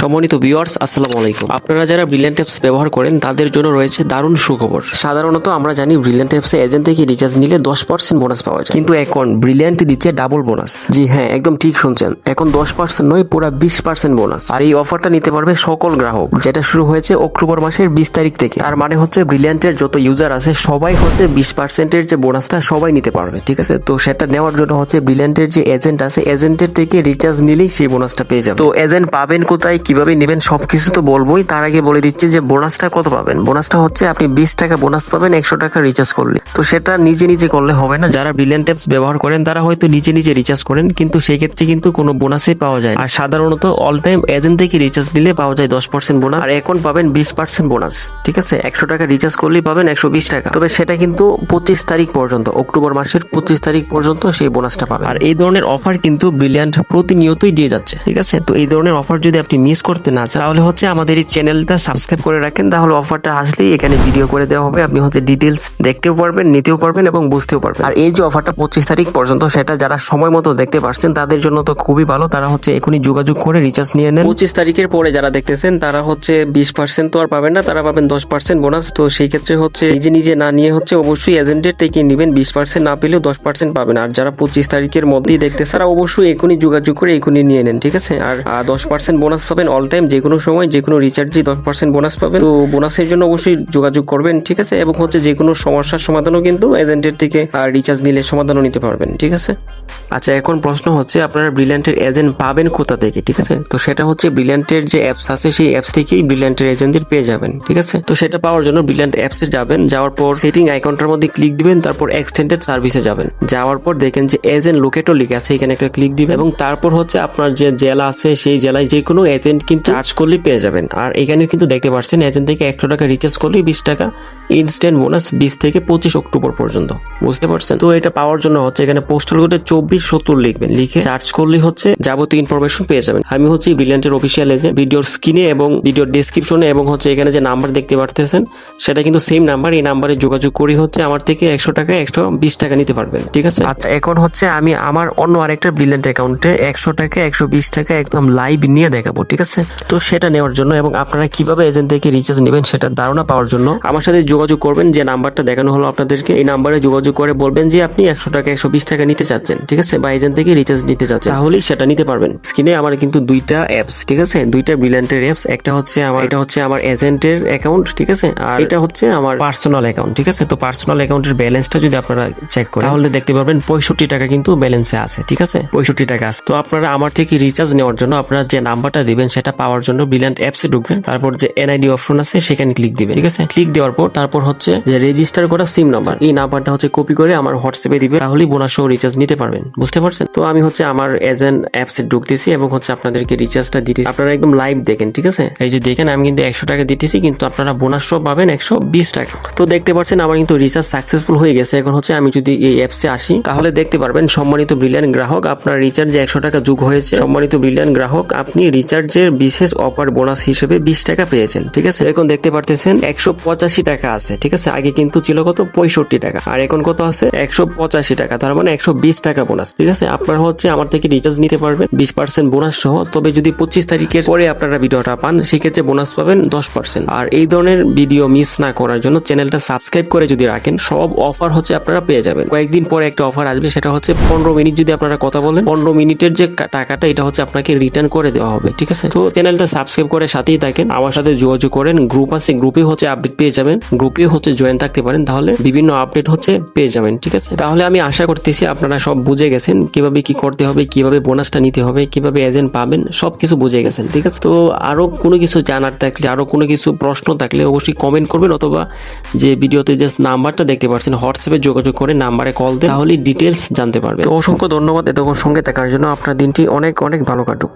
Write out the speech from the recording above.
সম্মানিত ভিউয়ার্স আসসালামু আলাইকুম। আপনারা যারা ব্রিলিয়ান্ট অ্যাপস ব্যবহার করেন তাদের জন্য রয়েছে দারুণ সুখবর। সাধারণত আমরা জানি ব্রিলিয়ান্ট অ্যাপসে এজেন্ট থেকে রিচার্জ নিলে দশ পার্সেন্ট বোনাস পাওয়া যায়। কিন্তু এখন ব্রিলিয়ান্ট দিচ্ছে ডাবল বোনাস জি হ্যাঁ একদম ঠিক শুনছেন। এখন দশ পার্সেন্ট নয় পুরো বিশ পার্সেন্ট বোনাস আর এই অফারটা নিতে পারবে সকল গ্রাহক। যেটা শুরু হয়েছে অক্টোবর মাসের বিশ তারিখ থেকে। আর মানে হচ্ছে ব্রিলিয়ান্টের যত ইউজার আছে সবাই হচ্ছে বিশ পার্সেন্টের যে বোনাসটা সবাই নিতে পারবে ঠিক আছে? তো সেটা নেওয়ার জন্য হচ্ছে ব্রিলিয়ান্টের যে এজেন্ট আছে এজেন্টের থেকে রিচার্জ নিলেই সেই বোনাসটা পেয়ে যাবে। তো এজেন্ট পাবেন কোথায় কীভাবে নেবেন সবকিছু তো বলবোই। তার আগে বলে দিচ্ছি যে বোনাসটা কত পাবেন? বোনাসটা হচ্ছে আপনি বিশ টাকা বোনাস পাবেন, একশো টাকা রিচার্জ করলে। তো সেটা নিজে নিজে করলে হবে না। যারা ব্রিলিয়ান্ট অ্যাপস ব্যবহার করেন, তারা হয়তো নিজে নিজে রিচার্জ করেন, কিন্তু সেই ক্ষেত্রে কিন্তু কোনো বোনাসই পাওয়া যায়। আর সাধারণত অল টাইম এজেন্ট থেকে রিচার্জ নিলে পাওয়া যায় দশ পার্সেন্ট বোনাস আর এখন পাবেন বিশ পার্সেন্ট বোনাস ঠিক আছে? একশো টাকা রিচার্জ করলেই পাবেন একশো বিশ টাকা। তবে সেটা কিন্তু পঁচিশ তারিখ পর্যন্ত, অক্টোবর মাসের পঁচিশ তারিখ পর্যন্ত সেই বোনাসটা পাবেন। আর এই ধরনের অফার কিন্তু ব্রিলিয়ান্ট প্রতিনিয়তই দিয়ে যাচ্ছে, ঠিক আছে? তো এই ধরনের অফার যদি আপনি মিস করতে না চান, তাহলে হচ্ছে আমাদের এই চ্যানেলটা সাবস্ক্রাইব করে রাখেন। তাহলে অফারটা আসলেই এখানে ভিডিও করে দেওয়া হবে। আপনি হচ্ছে ডিটেলস দেখতেও পারবেন, নিতেও পারবেন এবং বুঝতেও পারবেন। আর এই যে অফারটা পঁচিশ তারিখ পর্যন্ত, সেটা যারা সময় মতো দেখতে পারছেন, তাদের জন্য তো খুবই ভালো। তারা হচ্ছে এখনই যোগাযোগ করে রিচার্জ নিয়ে নেন। পঁচিশ তারিখের পরে যারা দেখতেছেন, তারা হচ্ছে বিশ পার্সেন্ট তো আর পাবেন না, তারা পাবেন দশ পার্সেন্ট বোনাস তো সেই ক্ষেত্রে হচ্ছে নিজে নিজে না নিয়ে হচ্ছে অবশ্যই এজেন্টের থেকে নেবেন, বিশ পার্সেন্ট না পেলেও দশ পার্সেন্ট পাবেন। আর যারা পঁচিশ তারিখের মধ্যেই দেখতেছে তারা অবশ্যই এখনই যোগাযোগ করে এখনই নিয়ে নেন, ঠিক আছে? আর দশ পার্সেন্ট বোনাস পাবেন অল টাইম যে কোনো সময় যে কোনো রিচার্জে দশ পার্সেন্ট বোনাস পাবেন। তো বোনাসের জন্য অবশ্যই যোগাযোগ করবেন, ঠিক আছে? এবং হচ্ছে যে কোনো সমস্যার সমাধানও কিন্তু এজেন্টের থেকে, আর রিচার্জ নিলে সমাধানও নিতে পারবেন, ঠিক আছে? আচ্ছা এখন প্রশ্ন হচ্ছে, আপনারা ব্রিলিয়ান্টের এজেন্ট পাবেন কোথা থেকে, ঠিক আছে? তো সেটা হচ্ছে ব্রিলিয়ান্টের যে অ্যাপস আছে, সেই অ্যাপস থেকেই ব্রিলিয়ান্টের এজেন্টদের পেয়ে যাবেন, ঠিক আছে? তো সেটা পাওয়ার জন্য ব্রিলিয়ান্ট অ্যাপসে যাবেন, যাওয়ার পর সেটিং আইকনটার মধ্যে ক্লিক দিবেন, তারপর এক্সটেন্ডেড সার্ভিসে যাবেন। যাওয়ার পর দেখেন যে এজেন্ট লোকেটও লিখে আছে, এখানে একটা ক্লিক দিবেন, এবং তারপর হচ্ছে আপনার যে জেলা আছে, সেই জেলায় যে কোনো এজেন্ট কিন্তু চার্জ করলেই পেয়ে যাবেন। আর এখানে কিন্তু দেখতে পাচ্ছেন এজেন্ট থেকে একশো টাকা রিচার্জ করলেই বিশ টাকা ইনস্ট্যান্ট বোনাস বিশ থেকে পঁচিশ অক্টোবর পর্যন্ত। বুঝতে পারছেন? তো এটা পাওয়ার জন্য হচ্ছে এখানে পোস্টাল কোডে চব্বিশ সত্তর লিখবেন। লিখে চার্জ করলে হচ্ছে যাবতীয় ইনফরমেশন পেয়ে যাবেন। আমি হচ্ছে ব্রিলিয়ান্টের অফিসিয়াল এজেন্ট ভিডিওর স্ক্রিনে এবং ভিডিওর ডিসক্রিপশনে এবং হচ্ছে এখানে যে নাম্বার দেখতে পারতেছেন, সেটা কিন্তু সেম নাম্বার এই নাম্বারে যোগাযোগ করি হচ্ছে আমার থেকে একশো টাকা, একশো বিশ টাকা নিতে পারবেন। ঠিক আছে? আচ্ছা এখন হচ্ছে আমি আমার অন্য আরেকটা ব্রিলিয়ান্ট অ্যাকাউন্টে একশো টাকা, একশো বিশ টাকা একদম লাইভ নিয়ে দেখাবো। ঠিক আছে? তো সেটা নেওয়ার জন্য এবং আপনারা কীভাবে এজেন্ট থেকে রিচার্জ নেবেন সেটার ধারণা পাওয়ার জন্য আমার সাথে যোগাযোগ করবেন, যে নাম্বারটা দেখানো হলো আপনাদেরকে, এই নাম্বারে যোগাযোগ করে বলবেন যে আপনি একশো টাকা, একশো বিশ টাকা নিতে চাচ্ছেন, ঠিক আছে? বা এজেন্ট থেকে রিচার্জ নিতে চাচ্ছেন, তাহলেই সেটা নিতে পারবেন। স্ক্রিনে আমার কিন্তু দুইটা অ্যাপস ঠিক আছে? দুইটা ব্রিলিয়ান্টের অ্যাপস একটা হচ্ছে আমার, এটা হচ্ছে আমার এজেন্টের অ্যাকাউন্ট ঠিক আছে? আর এটা হচ্ছে আমার পার্সোনাল অ্যাকাউন্ট ঠিক আছে? তো পার্সোনাল অ্যাকাউন্টের ব্যালেন্সটা যদি আপনারা চেক করেন, তাহলে দেখতে পারবেন পঁয়ষট্টি টাকা কিন্তু ব্যালেন্সে আছে, ঠিক আছে? পঁয়ষট্টি টাকা আছে। তো আপনারা আমার থেকে রিচার্জ নেওয়ার জন্য আপনারা যে নাম্বারটা দিবেন, সেটা পাওয়ার জন্য ব্রিলিয়ান্ট অ্যাপসে ঢুকবেন। তারপর যে এনআইডি অপশন আছে, সেখানে ক্লিক দিবেন, ঠিক আছে? ক্লিক দেওয়ার পর তারপর হচ্ছে যে রেজিস্টার করা সিম নাম্বার এই নাম্বারটা হচ্ছে কপি করে আমার হোয়াটসঅ্যাপে দিবে তাহলেই বোনাস সহ রিচার্জ নিতে পারবেন, বুঝতে পারছেন? তো আমি হচ্ছে আমার এজেন্ট অ্যাপসে ঢুকতেছি এবং হচ্ছে আপনাদেরকে রিচার্জটা দিতেছি। আপনারা একদম লাইভ দেখেন, ঠিক আছে? এই যে দেখেন, আমি কিন্তু একশো টাকা দিতেছি, কিন্তু আপনারা বোনাস সহ পাবেন একশো বিশ টাকা। তো দেখতে পাচ্ছেন, আমার কিন্তু রিচার্জ সাকসেসফুল হয়ে গেছে। এখন হচ্ছে আমি যদি এই অ্যাপসে আসি, তাহলে দেখতে পারবেন সম্মানিত ব্রিলিয়ান গ্রাহক, আপনার রিচার্জে একশো টাকা যোগ হয়েছে, সম্মানিত ব্রিলিয়ান গ্রাহক, আপনি রিচার্জের বিশেষ অফার বোনাস হিসেবে বিশ টাকা পেয়েছেন, ঠিক আছে? এখন দেখতে পারতেছেন একশো পঁচাশি টাকা আছে, ঠিক আছে? আগে কিন্তু ছিল কত? পঁয়ষট্টি টাকা। আর এখন কত আছে? একশো পঁচাশি টাকা, তার মানে একশো বিশ টাকা বোনাস ঠিক আছে? আপনারা হচ্ছে আমার থেকে রিচার্জ নিতে পারবেন, বিশ পার্সেন্ট বোনাস সহ। তবে যদি পঁচিশ তারিখের পরে আপনারা ভিডিওটা পান, সেক্ষেত্রে বোনাস পাবেন দশ পার্সেন্ট আর এই ধরনের ভিডিও মিস না করার জন্য চ্যানেলটা সাবস্ক্রাইব করে যদি রাখেন, সব অফার হচ্ছে আপনারা পেয়ে যাবেন। কয়েকদিন পরে একটা অফার আসবে, সেটা হচ্ছে পনেরো মিনিট যদি আপনারা কথা বলেন, পনেরো মিনিটের যে টাকাটা, এটা হচ্ছে আপনাকে রিটার্ন করে দেওয়া হবে, ঠিক আছে? তো চ্যানেলটা সাবস্ক্রাইব করে সাথেই থাকেন। আমার সাথে যোগাযোগ করেন। গ্রুপ আছে, গ্রুপে হচ্ছে আপডেট পেয়ে যাবেন। গ্রুপে হচ্ছে জয়েন থাকতে পারেন। তাহলে বিভিন্ন আপডেট হচ্ছে পেয়ে যাবেন, ঠিক আছে? তাহলে আমি আশা করতেছি আপনারা সব বুঝে গেছেন। কীভাবে কি করতে হবে, কীভাবে বোনাসটা নিতে হবে, কীভাবে এজেন্ট পাবেন সব কিছু বুঝে গেছেন, ঠিক আছে? তো আরও কোনো কিছু জানার থাকলে, আরও কোনো কিছু প্রশ্ন থাকলে অবশ্যই কমেন্ট করবেন অথবা যে ভিডিওতে যে নাম্বারটা দেখতে পাচ্ছেন হোয়াটসঅ্যাপে যোগাযোগ করে নাম্বারে কল দেন। তাহলেই ডিটেলস জানতে পারবেন। অসংখ্য ধন্যবাদ এতক্ষণ সঙ্গে থাকার জন্য। আপনার দিনটি অনেক অনেক ভালো কাটুক।